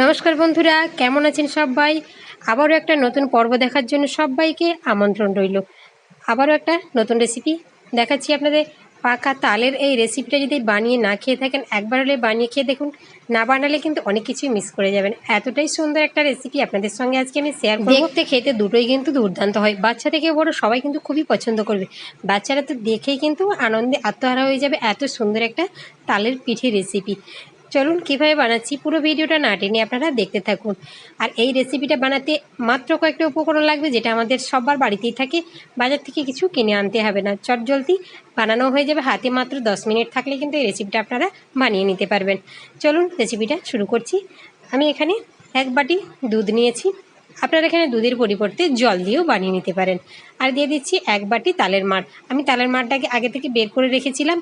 নমস্কার বন্ধুরা, কেমন আছেন সবাই? আবারও একটা নতুন পর্ব দেখার জন্য সবাইকে আমন্ত্রণ রইল। আবারও একটা নতুন রেসিপি দেখাচ্ছি আপনাদের। পাকা তালের এই রেসিপিটা যদি বানিয়ে না খেয়ে থাকেন, একবার হলে বানিয়ে খেয়ে দেখুন। না বানালে কিন্তু অনেক কিছুই মিস করে যাবেন। এতটাই সুন্দর একটা রেসিপি আপনাদের সঙ্গে আজকে আমি শেয়ার দেখতে খেতে দুটোই কিন্তু দুর্দান্ত হয়। বাচ্চা থেকে বড় সবাই কিন্তু খুবই পছন্দ করবে। বাচ্চারা তো দেখেই কিন্তু আনন্দে আত্মহারা হয়ে যাবে। এত সুন্দর একটা তালের পিঠে রেসিপি চলুন কীভাবে বানাচ্ছি পুরো ভিডিওটা না টেনে আপনারা দেখতে থাকুন। আর এই রেসিপিটা বানাতে মাত্র কয়েকটা উপকরণ লাগবে, যেটা আমাদের সবার বাড়িতেই থাকে। বাজার থেকে কিছু কিনে আনতে হবে না। চট জলদি বানানো হয়ে যাবে। হাতে মাত্র দশ মিনিট থাকলে কিন্তু এই রেসিপিটা আপনারা বানিয়ে নিতে পারবেন। চলুন রেসিপিটা শুরু করছি। আমি এখানে এক বাটি দুধ নিয়েছি। আপনারা এখানে দুধের পরিবর্তে জল দিয়েও বানিয়ে নিতে পারেন। আর দিয়ে দিচ্ছি এক বাটি তালের মাড়। আমি তালের মাড়টাকে আগে থেকে বের করে রেখেছিলাম।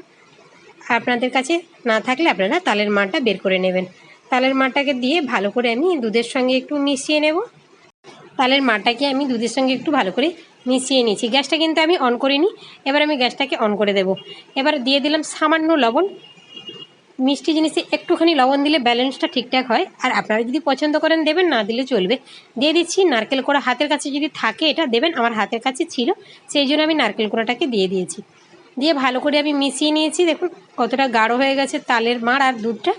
আপনাদের কাছে না থাকলে আপনারা তালের মারটা বের করে নেবেন। তালের মারটাকে দিয়ে ভালো করে আমি দুধের সঙ্গে একটু মিশিয়ে নেব। তালের মারটাকে আমি দুধের সঙ্গে একটু ভালো করে মিশিয়ে নিয়েছি। গ্যাসটা কিন্তু আমি অন করিনি, এবার আমি গ্যাসটাকে অন করে দেব। এবার দিয়ে দিলাম সামান্য লবণ। মিষ্টি জিনিসে একটুখানি লবণ দিলে ব্যালেন্সটা ঠিকঠাক হয়। আর আপনারা যদি পছন্দ করেন দেবেন, না দিলে চলবে। দিয়ে দিচ্ছি নারকেল কোড়া। হাতের কাছে যদি থাকে এটা, দেবেন। আমার হাতের কাছে ছিল, সেই জন্য আমি নারকেল কোড়াটাকে দিয়ে দিয়েছি। দিয়ে ভালো করে আমি মিশিয়ে নিয়েছি। দেখুন কতটা গাঢ় হয়ে গেছে তালের মাড় আর দুধটা।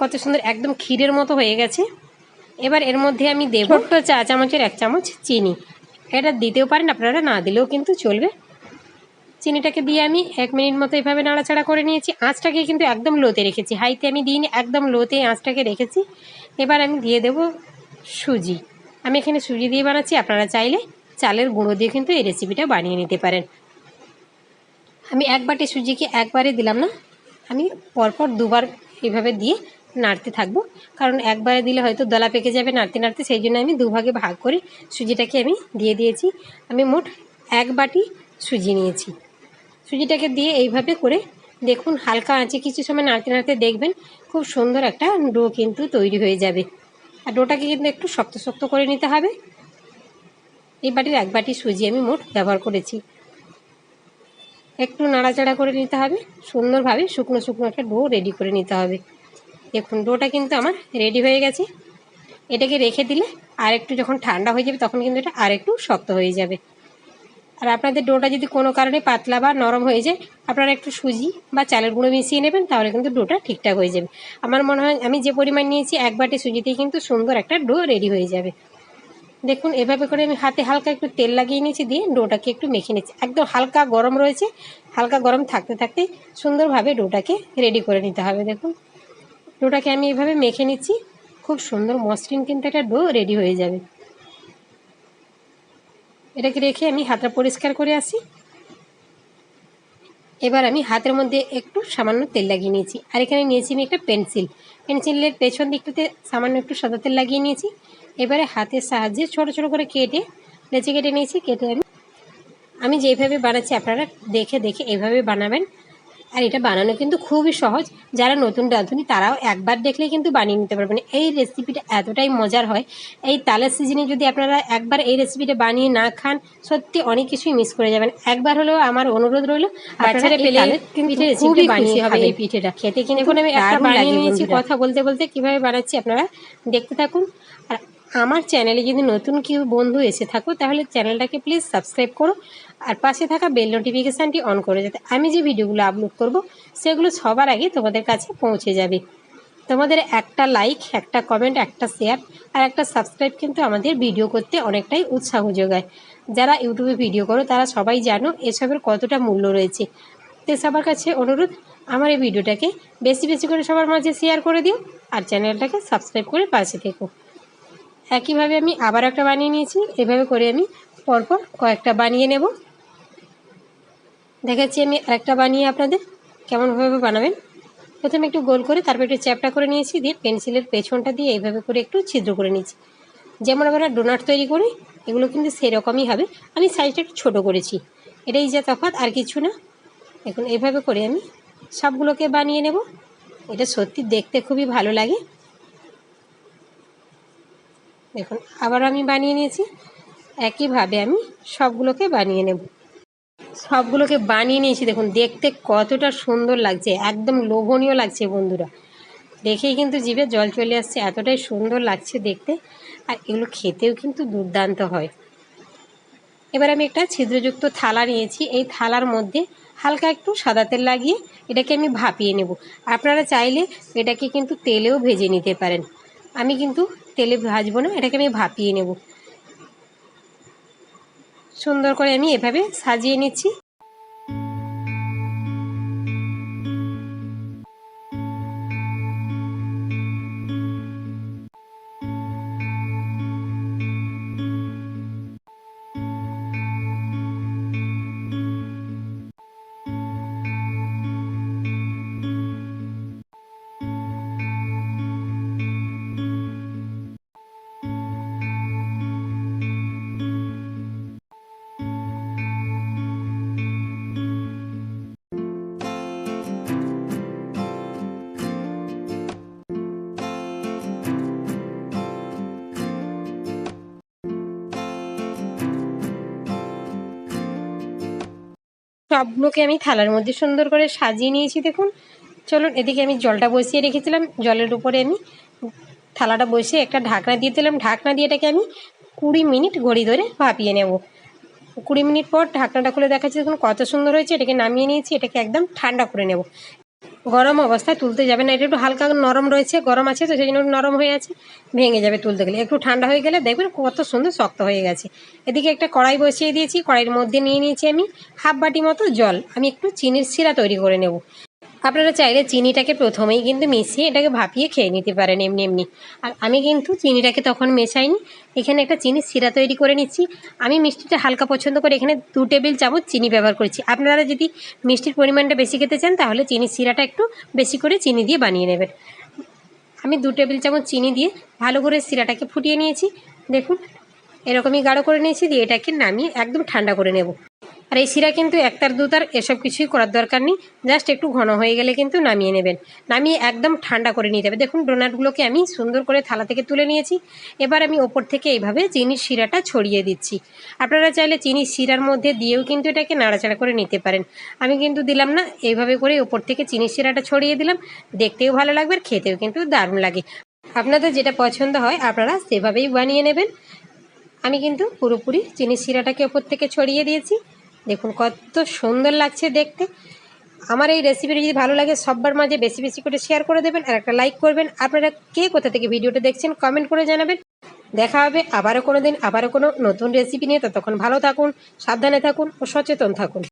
কত সুন্দর একদম ক্ষীরের মতো হয়ে গেছে। এবার এর মধ্যে আমি দেব ছোট্ট চা চামচের এক চামচ চিনি। এটা দিতেও পারেন আপনারা না দিলেও কিন্তু চলবে। চিনিটাকে দিয়ে আমি এক মিনিট মতো এভাবে নাড়াচাড়া করে নিয়েছি। আঁচটাকে কিন্তু একদম লোতে রেখেছি। হাইতে আমি দিইনি একদম লোতে আঁচটাকে রেখেছি। এবার আমি দিয়ে দেব সুজি। আমি এখানে সুজি দিয়ে বানাচ্ছি আপনারা চাইলে চালের গুঁড়ো দিয়ে কিন্তু এই রেসিপিটা বানিয়ে নিতে পারেন। আমি এক বাটি সুজিকে একবারে দিলাম না, আমি পরপর দুবার এভাবে দিয়ে নাড়তে থাকব। কারণ একবারে দিলে হয়তো দলা পেকে যাবে নাড়তে নাড়তে, সেই জন্য আমি দুভাগে ভাগ করে সুজিটাকে আমি দিয়ে দিয়েছি। আমি মোট এক বাটি সুজি নিয়েছি। সুজিটাকে দিয়ে এইভাবে করে দেখুন, হালকা আঁচে কিছু সময় নাড়তে নাড়তে দেখবেন, খুব সুন্দর একটা ডো কিন্তু তৈরি হয়ে যাবে। আর ডোটাকে কিন্তু একটু শক্ত শক্ত করে নিতে হবে। এই বাটির এক বাটি সুজি আমি মোট ব্যবহার করেছি। একটু নাড়াচাড়া করে নিতে হবে। সুন্দরভাবে শুকনো শুকনো একটা ডো রেডি করে নিতে হবে। দেখুন, ডোটা কিন্তু আমার রেডি হয়ে গেছে। এটাকে রেখে দিলে আর একটু যখন ঠান্ডা হয়ে যাবে, তখন কিন্তু এটা আর একটু শক্ত হয়ে যাবে। আর আপনাদের ডোটা যদি কোনো কারণে পাতলা বা নরম হয়ে যায়, আপনারা একটু সুজি বা চালের গুঁড়ো মিশিয়ে নেবেন, তাহলে কিন্তু ডোটা ঠিকঠাক হয়ে যাবে। আমার মনে হয়, আমি যে পরিমাণ নিয়েছি, এক বাটি সুজিতেই কিন্তু সুন্দর একটা ডো রেডি হয়ে যাবে। দেখুন, এভাবে করে আমি হাতে হালকা একটু তেল লাগিয়ে নিয়েছি, দিয়ে ডোটাকে একটু মেখে নিচ্ছি। একদম হালকা গরম রয়েছে, হালকা গরম থাকতে থাকতে সুন্দরভাবে ডোটাকে রেডি করে নিতে হবে, দেখুন। ডোটাকে আমি এভাবে মেখে নিচ্ছি, খুব সুন্দর মসৃণ কিন্তু একটা ডো রেডি হয়ে যাবে। এটাকে রেখে আমি হাতটা পরিষ্কার করে আসি। এবার আমি হাতের মধ্যে একটু সামান্য তেল লাগিয়ে নিয়েছি, আর এখানে নিয়েছি আমি একটা পেন্সিল। পেন্সিলের পেছন দিকটাতে সামান্য একটু সাদা তেল লাগিয়ে নিয়েছি এবারে হাতের সাহায্যে ছোট ছোট করে কেটে লেচে কেটে নিয়েছি কেটে আমি আমি যেভাবে বানাচ্ছি আপনারা দেখে দেখে এভাবে বানাবেন। আর এটা বানানো কিন্তু খুবই সহজ। যারা নতুন রাঁধুনি তারাও একবার দেখলে কিন্তু বানিয়ে নিতে পারবেন। এই রেসিপিটা এতটাই মজার হয়। এই তালের সিজনে যদি আপনারা একবার এই রেসিপিটা বানিয়ে না খান সত্যি অনেক কিছুই মিস করে যাবেন। একবার হলেও আমার অনুরোধ রইল বাচ্চারা পেলে পিঠে রেসিপি বানিয়ে হবে এই পিঠেটা। খেতে কিন্তু এখন আমি একটা বানিয়ে নিয়েছি কথা বলতে বলতে কীভাবে বানাচ্ছি আপনারা দেখতে থাকুন। আর আমার চ্যানেলে যদি নতুন কেউ বন্ধু এসে থাকো, তাহলে চ্যানেলটাকে প্লিজ সাবস্ক্রাইব করো আর পাশে থাকা বেল নোটিফিকেশানটি অন করে যাতে আমি যে ভিডিওগুলো আপলোড করব, সেগুলো সবার আগে তোমাদের কাছে পৌঁছে যাবে। তোমাদের একটা লাইক একটা কমেন্ট একটা শেয়ার আর একটা সাবস্ক্রাইব কিন্তু আমাদের ভিডিও করতে অনেকটাই উৎসাহ যোগায়। যারা ইউটিউবে ভিডিও করো, তারা সবাই জানো এসবের কতটা মূল্য রয়েছে। তো সবার কাছে অনুরোধ, আমার এই ভিডিওটাকে বেশি বেশি করে সবার মাঝে শেয়ার করে দিও আর চ্যানেলটাকে সাবস্ক্রাইব করে পাশে থেকো। একইভাবে আমি আবার একটা বানিয়ে নিয়েছি। এভাবে করে আমি পরপর কয়েকটা বানিয়ে নেব। দেখাচ্ছি আমি আরেকটা বানিয়ে আপনাদের কেমনভাবে বানাবেন। প্রথমে একটু গোল করে তারপর একটু চ্যাপটা করে নিয়েছি, দিয়ে পেন্সিলের পেছনটা দিয়ে এইভাবে করে একটু ছিদ্র করে নিয়েছি। যেমন আমরা ডোনাট তৈরি করি, এগুলো কিন্তু সেরকমই হবে। আমি সাইজটা একটু ছোটো করেছি। এটাই যা তফাৎ, আর কিছু না। এখন এইভাবে করে আমি সবগুলোকে বানিয়ে নেব। এটা সত্যি দেখতে খুবই ভালো লাগে। দেখুন, আবার আমি বানিয়ে নিয়েছি। একইভাবে আমি সবগুলোকে বানিয়ে নেব। সবগুলোকে বানিয়ে নিয়েছি, দেখুন, দেখতে কতটা সুন্দর লাগছে, একদম লোভনীয় লাগছে বন্ধুরা। দেখেই কিন্তু জিভে জল চলে আসছে, এতটাই সুন্দর লাগছে দেখতে। আর এগুলো খেতেও কিন্তু দুর্দান্ত হয়। এবার আমি একটা ছিদ্রযুক্ত থালা নিয়েছি। এই থালার মধ্যে হালকা একটু সাদা তেল লাগিয়ে এটাকে আমি ভাপিয়ে নেব। আপনারা চাইলে এটাকে কিন্তু তেলেও ভেজে নিতে পারেন। আমি কিন্তু তেলে ভাজবো না, এটাকে আমি ভাপিয়ে নেব। সুন্দর করে আমি এভাবে সাজিয়ে নিচ্ছি। সবগুলোকে আমি থালার মধ্যে সুন্দর করে সাজিয়ে নিয়েছি, দেখুন। চলুন, এদিকে আমি জলটা বসিয়ে রেখেছিলাম। জলের উপরে আমি থালাটা বসিয়ে একটা ঢাকনা দিয়ে দিলাম। ঢাকনা দিয়ে এটাকে আমি কুড়ি মিনিট ঘড়ি ধরে ভাপিয়ে নেব। কুড়ি মিনিট পর ঢাকনাটা খুলে দেখাচ্ছি, দেখুন কত সুন্দর হয়েছে। এটাকে নামিয়ে নিয়েছি, এটাকে একদম ঠান্ডা করে নেব। গরম অবস্থায় তুলতে যাবে না। এটা একটু হালকা নরম রয়েছে, গরম আছে তো, সেই জন্য নরম হয়ে আছে, ভেঙে যাবে তুলতে গেলে। একটু ঠান্ডা হয়ে গেলে দেখবেন কত সুন্দর শক্ত হয়ে গেছে। এদিকে একটা কড়াই বসিয়ে দিয়েছি, কড়াইয়ের মধ্যে নিয়ে নিয়েছি আমি হাফ বাটি মতো জল। আমি একটু চিনির শিরা তৈরি করে নেব। আপনারা চাইলে চিনিটাকে প্রথমেই কিন্তু মিশিয়ে এটাকে ভাপিয়ে খেয়ে নিতে পারেন এমনি এমনি। আর আমি কিন্তু চিনিটাকে তখন মেশাইনি। এখানে একটা চিনি শিরা তৈরি করে নিচ্ছি। আমি মিষ্টিটা হালকা পছন্দ করে এখানে দু টেবিল চামচ চিনি ব্যবহার করেছি। আপনারা যদি মিষ্টির পরিমাণটা বেশি খেতে চান, তাহলে চিনির শিরাটা একটু বেশি করে চিনি দিয়ে বানিয়ে নেবেন। আমি দু টেবিল চামচ চিনি দিয়ে ভালো করে শিরাটাকে ফুটিয়ে নিয়েছি। দেখুন, এরকমই গাঢ় করে নিয়েছি দিয়ে এটাকে নামিয়ে একদম ঠান্ডা করে নেব। আর এই শিরা কিন্তু একতার দুতার এসব কিছুই করার দরকার নেই। জাস্ট একটু ঘন হয়ে গেলে কিন্তু নামিয়ে নেবেন। নামিয়ে একদম ঠান্ডা করে নিতে হবে। দেখুন, ডোনাটগুলোকে আমি সুন্দর করে থালা থেকে তুলে নিয়েছি। এবার আমি ওপর থেকে এইভাবে চিনির শিরাটা ছড়িয়ে দিচ্ছি। আপনারা চাইলে চিনির শিরার মধ্যে দিয়েও কিন্তু এটাকে নাড়াচাড়া করে নিতে পারেন। আমি কিন্তু দিলাম না, এইভাবে করে ওপর থেকে চিনির শিরাটা ছড়িয়ে দিলাম। দেখতেও ভালো লাগবে আর খেতেও কিন্তু দারুণ লাগে। আপনাদের যেটা পছন্দ হয়, আপনারা সেভাবেই বানিয়ে নেবেন। আমি কিন্তু পুরোপুরি চিনির শিরাটাকে ওপর থেকে ছড়িয়ে দিয়েছি। দেখুন, কত সুন্দর লাগছে দেখতে। আমার এই রেসিপিটা যদি ভালো লাগে, সবার মাঝে বেশি বেশি করে শেয়ার করে দেবেন আর একটা লাইক করবেন। আপনারা কে কোথা থেকে ভিডিওটা দেখছেন কমেন্ট করে জানাবেন। দেখা হবে আবারও কোনো দিন, আবারও কোনো নতুন রেসিপি নিয়ে। ততক্ষণ ভালো থাকুন, সাবধানে থাকুন ও সচেতন থাকুন।